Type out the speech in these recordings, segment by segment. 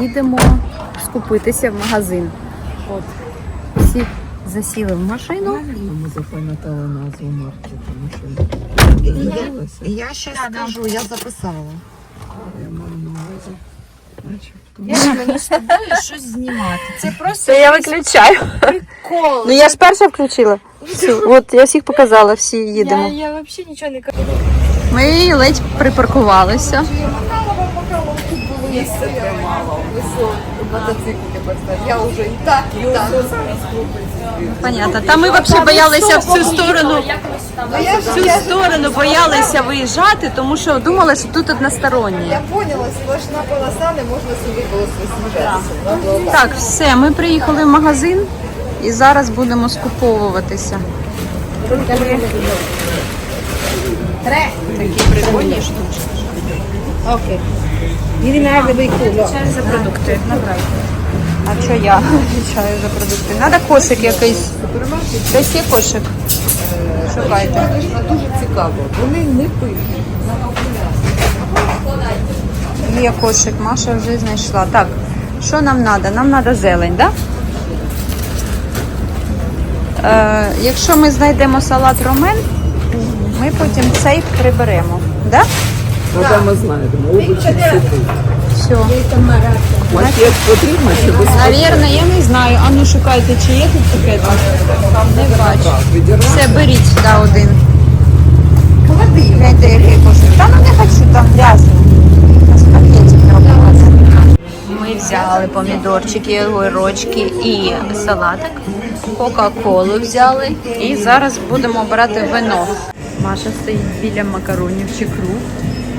їдемо скупитися в магазин. От. Всі засіли в машину. Ми запам'ятали назву марки, тому що дивилася. Я ще скажу, я записала. Я маю на увазі. Я мені з тобою щось знімати. Це просто Це я виключаю. прикол. Ну я ж перша включила. От я всіх показала, всі їдемо. Я, я взагалі нічого не кажу. Ми ледь припаркувалися. Місце тримала. Мотоцикл тепер Я вже і так, і так. Понятно. Та ми взагалі боялися в цю сторону. В цю сторону боялися виїжджати, тому що думали, що тут односторонні. Я поняла, сплошна полоса, не можна собі було сміятися. Так, все, ми приїхали в магазин і зараз будемо скуповуватися. Такі прикольні штучки. Окей. Він за продукти. А що я відвічаю за продукти? Надо кошик якийсь. Десь є кошик. Шукайте. Дуже цікаво. Вони не пишуть. Є кошик, Маша вже знайшла. Так, що нам треба? Нам треба зелень, так? Да? Е, якщо ми знайдемо салат ромен, ми потім цей приберемо. Да? Ну, там ми знайдемо. Овочі. Все. Макет потрібно чи без Навірно, я не знаю. А ну шукайте, чи є тут пакети? Не бачу. Все, беріть сюди один. Гляньте, який кошик. Та ну не хочу, там грязно. З пробувати. Ми взяли помідорчики, огірочки і салатик. Кока-колу взяли. І зараз будемо брати вино. Маша стоїть біля макаронів чи круп,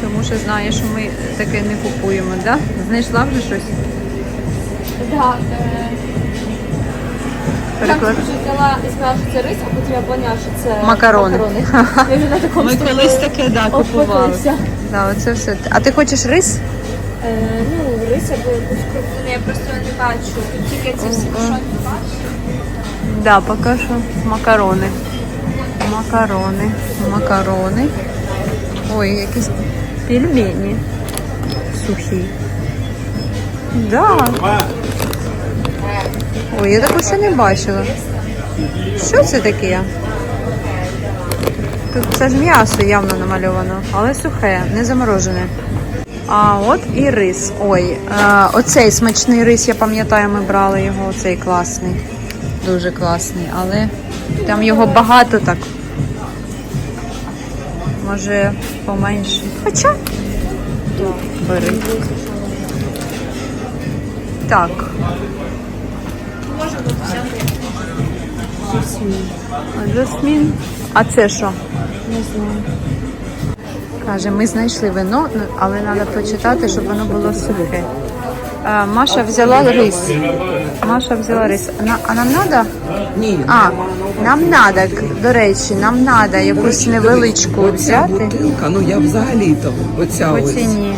тому що знає, що ми таке не купуємо, да? Знайшла вже щось? Так, Переклад. вже взяла і сказала, що це рис, а потім я поняла, що це Макарони. Я вже на такому Ми колись таке да, купували. Да, оце все. А ти хочеш рис? Е, ну, рис або якусь крупну, я просто не бачу. Тут тільки ці всі не бачу. Да, поки що макарони. Макарони. Макарони. Ой, якісь пельмені. Сухі. Да. Ой, я такого ще не бачила. Що це таке? Тут це ж м'ясо явно намальовано, але сухе, не заморожене. А от і рис. Ой, а, оцей смачний рис, я пам'ятаю, ми брали його, оцей класний. Дуже класний, але там його багато так. Може поменше. Хоча. Бери. Так. А, Жасмін. А це що? Не знаю. Каже, ми знайшли вино, але треба почитати, щоб воно було сухе. Маша взяла рис. Маша взяла рис. На- А нам треба? Ні, А, нам треба, до речі, нам треба якусь невеличку взяти бутилка, ну я взагалі-то оця по ось. ціні.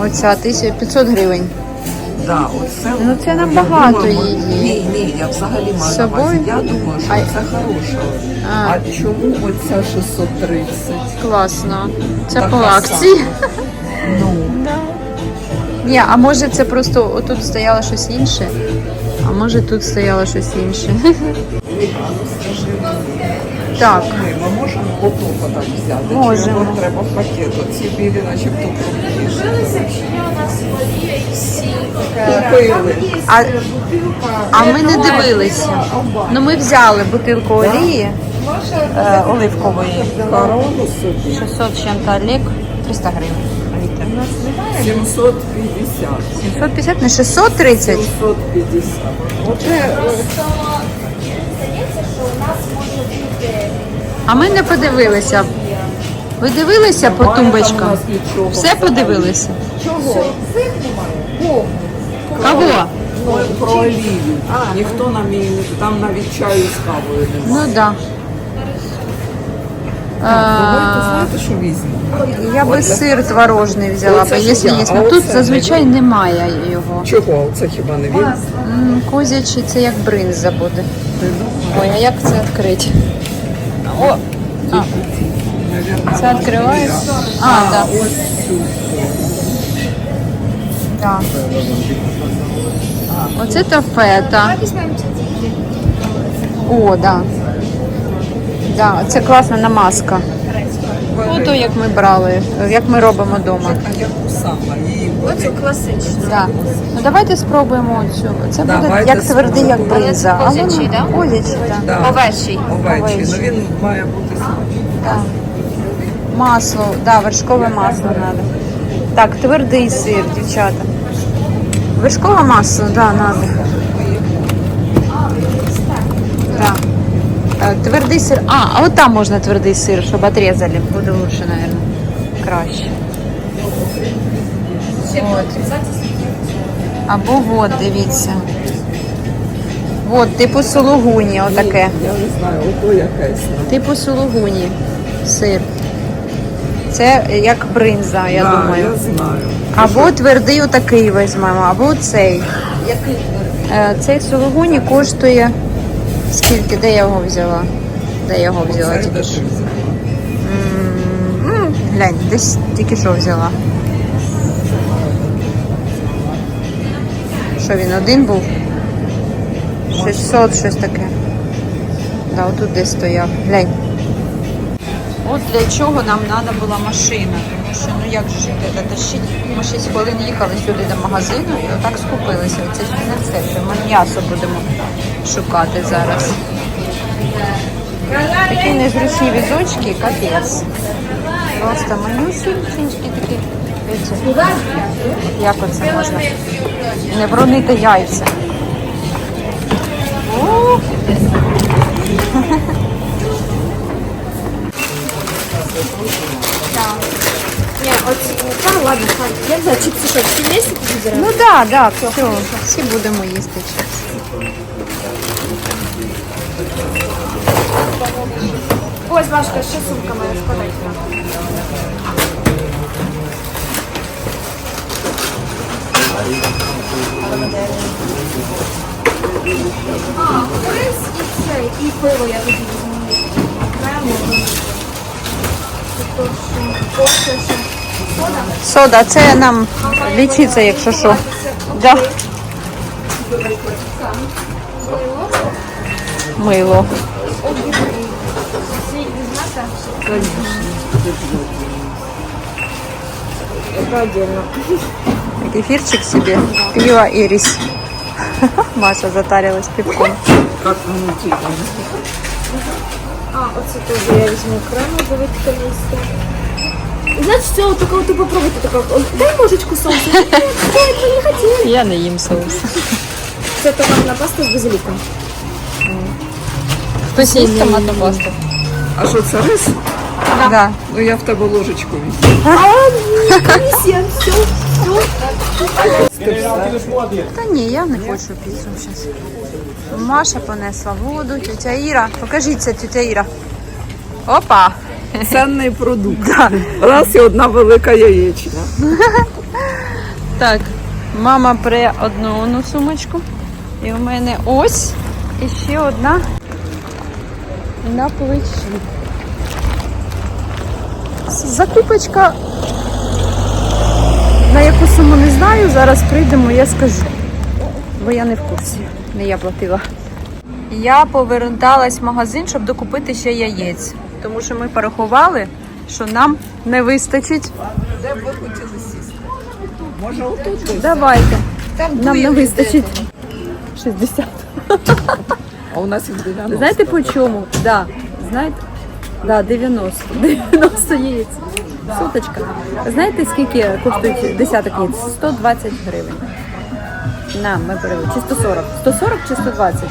Оця 1500 гривень. Да, оце, Ну, це набагато по-моєму, її. Ні, ні, я взагалі З маю на увазі. собою? Я думаю, що А- це хороше. А. А чому оця 630? Класно. Це Така по акції. Ну, Ні, а може це просто отут стояло щось інше, може тут стояло щось інше. Так, ми, можемо ото так взяти. Чи Можемо. його треба в пакет. Оці білі, начебто, крупніші. Купили. а, а ми не дивилися. Ну ми взяли бутилку олії е, оливкової. Корону собі. 600 з чим-то Олег, 300 гривень. 750. 750, не 630? 750. Оце е, А ми не подивилися. Ви дивилися по тумбочкам? Все подивилися? Чого? Кого? Ну, про олію. Ніхто нам її не... Там навіть чаю з кавою немає. Ну так. Да. А, знаєте, що? Я би сир творожний взяла, Оце бо ж якщо я, є. а Ну тут оце зазвичай немає його. Чого? Це хіба не він? М, Козячий це як бринза буде. Ой, а як це відкрити? О, а, це відкривається? А, так. Ось цю. Так. Оце ці ці. О, да. Да, це класна намазка. Ну, то як ми брали, як ми робимо вдома. Оцю класичну. Да. Ну давайте спробуємо цю. Це буде Давайте як твердий, як спробуємо. бринза. Але козячий, да? Козячий, так. Да. Овечий. Овечі. Овечі. Ну він має бути смачний. Масло, да, вершкове масло треба. Так, твердий сир, дівчата. Вершкове масло, да, треба. Да. Е, Твердий сир. А, а от там можна твердий сир, щоб отрезали. Буде лучше, мабуть. Краще. От. Або вот, дивіться. От, типу сулугуні, отаке. Я не знаю, ото якесь. Типу сулугуні сир. Це як бринза, я да, думаю. Я знаю. Або твердий отакий візьмемо, або цей. Який Е, Цей сулугуні коштує скільки? Де я його взяла? Де я його взяла тільки що? М, м, Глянь, десь тільки що взяла. Що він один був? 600, щось таке. Да, отут десь стояв. Глянь. От для чого нам треба була машина. Тому що ну як же ж це тащить? Ми 6 хвилин їхали сюди до магазину і отак скупилися. Це не все, ми м'ясо будемо шукати зараз. Такі незручні візочки, капець. Просто манюсінькі такі. Як оце можна? Не вронити яйця. Ні, оці. Та ладно, хай. Я не знаю, чіпси що, всі вместе підбираємо? Ну так, да, так, все, всі будемо їсти чипси. Ось, Машка, ще сумка моя складайте. А, рис і цей, і пиво я тоді візьму. Окремо. Сода? Сода, це нам лічиться, якщо що. Да. Мило. Всі візьмете? Кефирчик себе, пиво и рис. Маша затарилась пивком. Як воно тільки. А, оце теж я візьму окремо, завитка місце. Знаєш, все, только вот ты попробуйте, только, дай ложечку ой, мы не хотели. Я не їм соус. Це томатна паста з базиліком. Хтось їсть томатну пасту? А що це рис? Да. Ну я в тебе ложечку візьму. Комиссия, все, все. Та ні, я не хочу піцу зараз. Маша понесла воду, тетя Іра. Покажіться, тетя Іра. Опа! Ценний продукт. Раз і одна велика яєчня. Так, мама пре одну одну сумочку. І у мене ось і ще одна на плечі. Закупочка, на яку суму не знаю, зараз прийдемо, я скажу. Бо я не в курсі, не я платила. Я поверталась в магазин, щоб докупити ще яєць. Тому що ми порахували, що нам не вистачить Де б ви хотіли сісти? Може отут? Давайте. Нам не вистачить 60. А у нас їх 90. Знаєте по чому? Да. Знаєте? Да, 90. 90 яєць. Суточка. Знаєте, скільки коштують десяток яєць? 120 гривень. На, ми перевели. Чи 140? 140 чи 120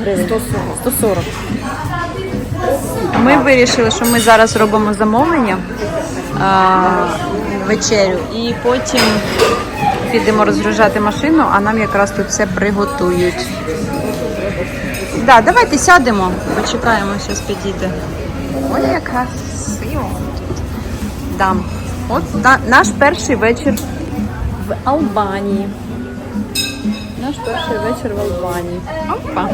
гривень? 140. 140. Ми вирішили, що ми зараз робимо замовлення а, вечерю і потім підемо розгружати машину, а нам якраз тут все приготують. Да, давайте сядемо, почекаємо, зараз підійде. Ой, як красиво. Да. От на, наш перший вечір в Албанії. Наш перший вечір в Албанії. Опа.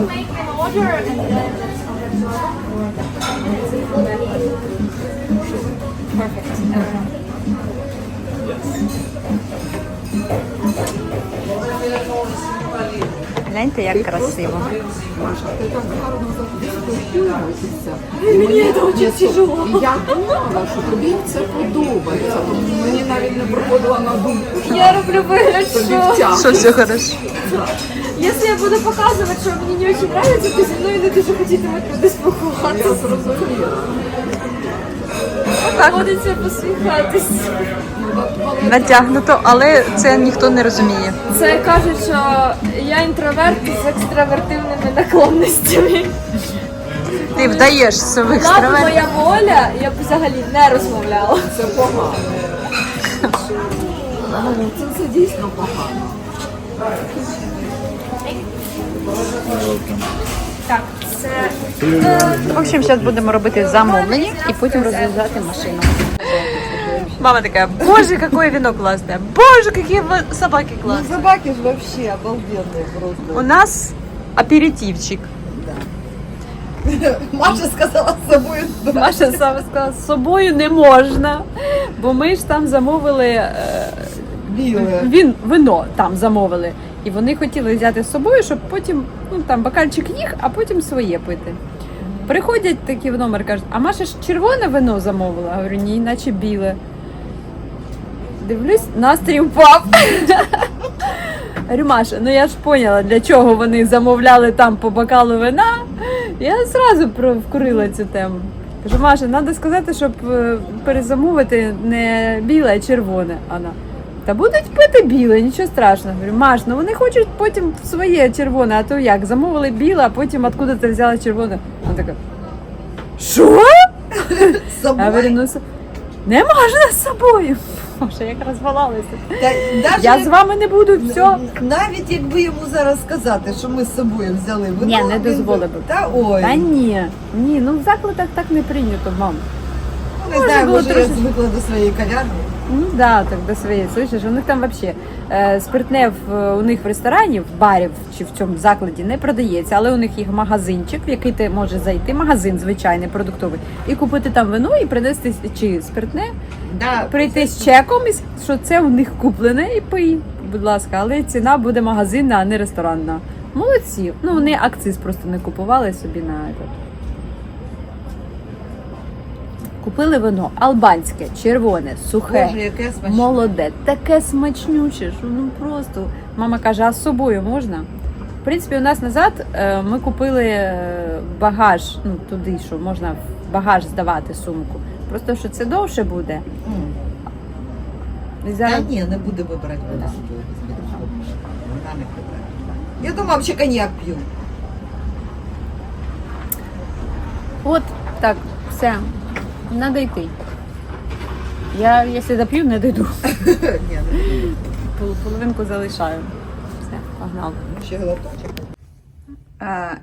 Гляньте, як красиво. Маша, ти так гарно спілкуєшся. Мені це дуже тяжело. Я думала, що тобі це подобається. Тому мені навіть не приходило на думку, що Я роблю вигляд, тобі що все хорошо. якщо я буду показувати, що мені не дуже подобається, то зі мною не дуже хотітимуть люди спілкуватися. Зрозуміло. Доводиться посміхатись. Натягнуто, але це ніхто не розуміє. Це кажуть, що я інтроверт з екстравертивними наклонностями. Ти вдаєш себе Була б екстраверт. моя воля, я б взагалі не розмовляла. Це погано. Це, це дійсно погано. Так, це В общем, зараз будемо робити замовлення і потім розв'язати машину. Мама така, боже, какое вино классное, боже, какие вы собаки классные. Собаки же вообще обалденные просто. У нас аперитивчик. Маша сказала с собой. Маша саме сказала, з собою не можна, бо ми ж там замовили е, Белая. він, вино там замовили. І вони хотіли взяти з собою, щоб потім ну, там бокальчик їх, а потім своє пити. Приходять такі в номер кажуть, а Маша ж червоне вино замовила. Я говорю, ні, наче біле. Дивлюсь, настрій впав. Говорю, Маша, ну я ж поняла, для чого вони замовляли там по бокалу вина. Я зразу вкурила цю тему. Кажу, Маша, треба сказати, щоб е, перезамовити не біле, а червоне. Вона. Та будуть пити біле, нічого страшного. Говорю, Маш, ну вони хочуть потім своє червоне, а то як? Замовили біле, а потім откуда ти взяла червоне. Вона така. Що? Я говорю, ну не можна з собою. Боже, як розвалалися. Та, Я з вами не буду, все. Навіть якби йому зараз сказати, що ми з собою взяли вино. Ні, не він дозволив би-. Та ой. Та ні, ні, ну в закладах так не прийнято, мам. Ну, не знаю, може я звикла до своєї кав'ярні. Ну да, так до своєї. Слышиш, у них там вообще е, спиртне в у них в ресторані, в барі в- чи в цьому закладі не продається, але у них є магазинчик, в який ти можеш зайти, магазин звичайний продуктовий, і купити там вино і принести чи спиртне, Да, прийти з чеком, і с- що це у них куплене, і пий, будь ласка, але ціна буде магазинна, а не ресторанна. Молодці. Ну вони акциз просто не купували собі на этот. Купили вино албанське, червоне, сухе. Боже, яке смачне. Молоде, таке смачнюче, що ну просто. Мама каже, а з собою можна? В принципі, у нас назад е, ми купили е, багаж, ну туди, що можна в багаж здавати сумку. Просто що це довше буде. І Та зараз ні, не буде вибирати вона собою. Вона не прибере. Я думав, ще коньяк п'ю. от так, все. Надо йти. Я, якщо доп'ю, не дойду. Ні, не. Пол- Половинку залишаю. Все, погнали. Ще глоточок. Э,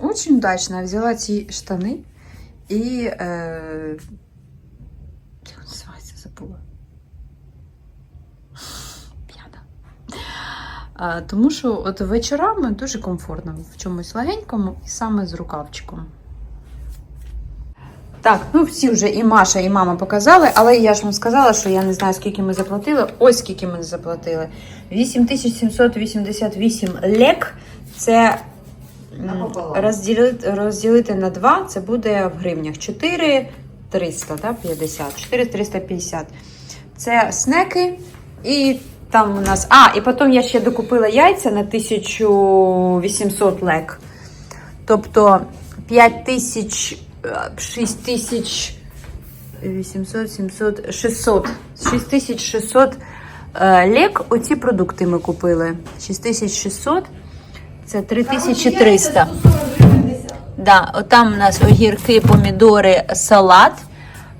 очень удачно взяла ці штани і як називається, забула. П'ята. А, тому що от вечорами дуже комфортно в чомусь легенькому і саме з рукавчиком. Так, ну всі вже і Маша, і мама показали, але я ж вам сказала, що я не знаю, скільки ми заплатили. Ось скільки ми заплатили. 8788 лек. Це розділити, розділити на 2, це буде в гривнях 4 300, да, 50, 4 350. Це снеки і там у нас. А, і потім я ще докупила яйця на 1800 лек. Тобто 5 тисяч, 6 тисяч 800, 700, 600. 6600 е, лек. Оці продукти ми купили. 6600 це 3300. Да, отам у нас огірки, помідори, салат,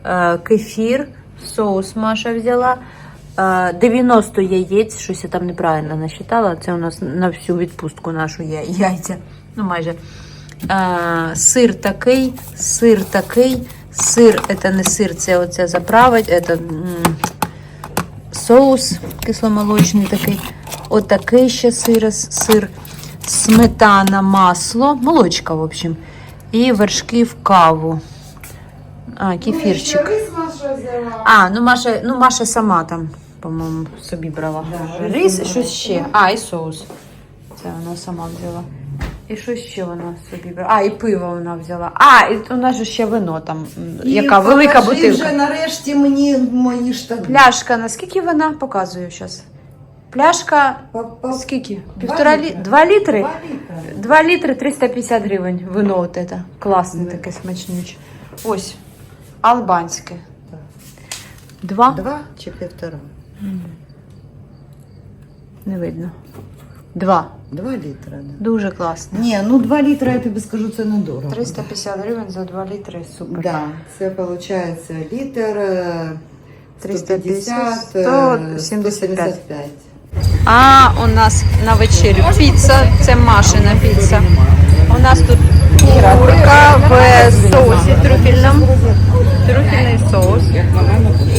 е, кефір, соус Маша взяла. е, 90 яєць, щось я там неправильно насчитала. Це у нас на всю відпустку нашу яйця. Ну, майже. Е, Сир такий, сир такий, сир, це не сир, це оце заправить. Це, соус кисломолочний такий. Отакий ще сир, сир, сметана, масло, молочка, в общем. І вершки в каву. А, кефірчик. А, ну Маша, ну Маша сама там, по-моєму, собі брала. Да, Рис, рис щось ще. А, і соус. Це вона сама взяла. І що ще вона собі брала? А, і пиво вона взяла. А, і у нас же ще вино там, м, яка велика покажи бутилка. вже нарешті мені мої штани. Пляшка, наскільки вона? Показую зараз. Пляшка, Па- па- скільки? Два Півтора літра. літра. Два літри? Два літра. Літри 350 гривень. Вино от це. Класне таке смачнюче. Ось. Албанське. Так. Два? Два чи півтора? Не видно. Два. Два літра. Да. Дуже класно. Ні, ну два літра, я тобі скажу, це недорого. 350 гривень за 2 літри. Супер. Да, це виходить літр е, 350, 150, е, 175. 175. А у нас на вечерю піца. Це Машина піца. У нас тут курка в соусі трюфельному. Трюфельний соус.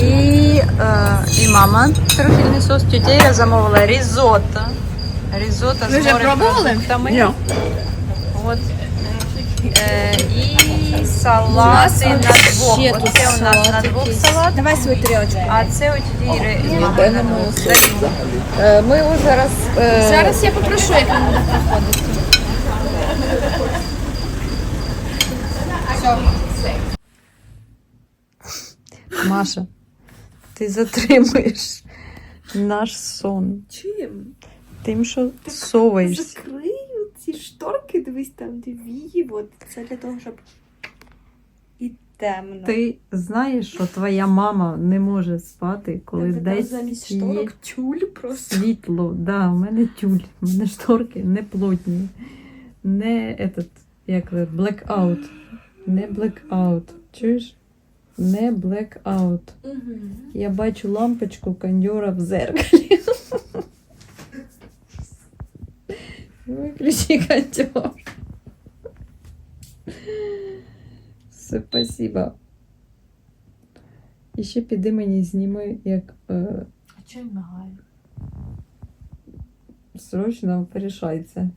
І, е, і мама трюфельний соус. Тетя замовила різотто. Різотто з морепродуктами. От. Е, і салати на двох. Оце у нас на двох салат. Давай свою тарілочку. А це у на двох. Ми його зараз. е, Зараз я попрошу, як він буде проходити. Маша, ти затримуєш наш сон. Чим? Тим, що соваєшся. Закрию ці шторки, дивись там, де вії, от це для того, щоб і темно. Ти знаєш, що твоя мама не може спати, коли Тебе десь замість є шторок тюль просто. світло. Да, у мене тюль, у мене шторки не плотні, не этот, як blackout. Не blackout. Чуєш? Не blackout. Я бачу лампочку кондьора в зеркалі. Виключи кондьор. Спасибо. І ще піди мені зніми, як е, А чого він мигає? срочно порішається.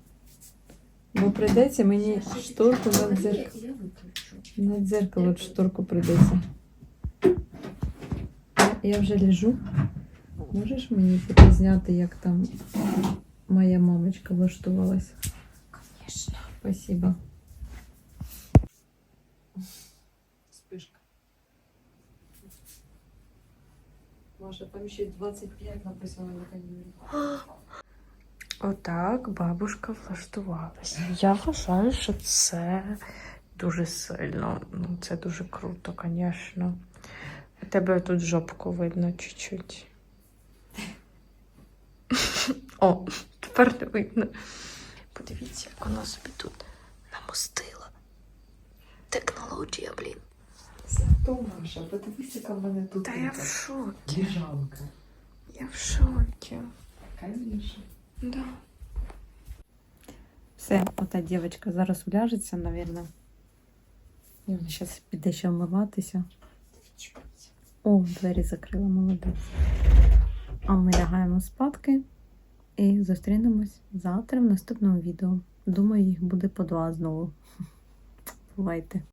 Бо прийдеться мені шторку на дзеркало. Я виключу. На дзеркало от шторку прийдеться. Я- Я вже лежу. Можеш мені піти зняти, як там моя мамочка влаштувалась? Звісно. Спасибо. Спишка. Маша, там ще 25 написано на каналі. Отак бабушка влаштувалась. Я вважаю, що це дуже сильно. Ну, це дуже круто, звісно. У тебе тут жопку видно чуть-чуть. О, тепер не видно. Подивіться, як вона собі тут намостила. Технологія, блін. Маша, подивись, яка в мене тут Та я в шокі. лежанка. Я в шокі. Конечно. Да. Все, ота дівчинка зараз уляжеться, напевно. І вона зараз піде ще вмиватися. О, двері закрила, молодець. А ми лягаємо спадки і зустрінемось завтра в наступному відео. Думаю, їх буде по два знову. Бувайте.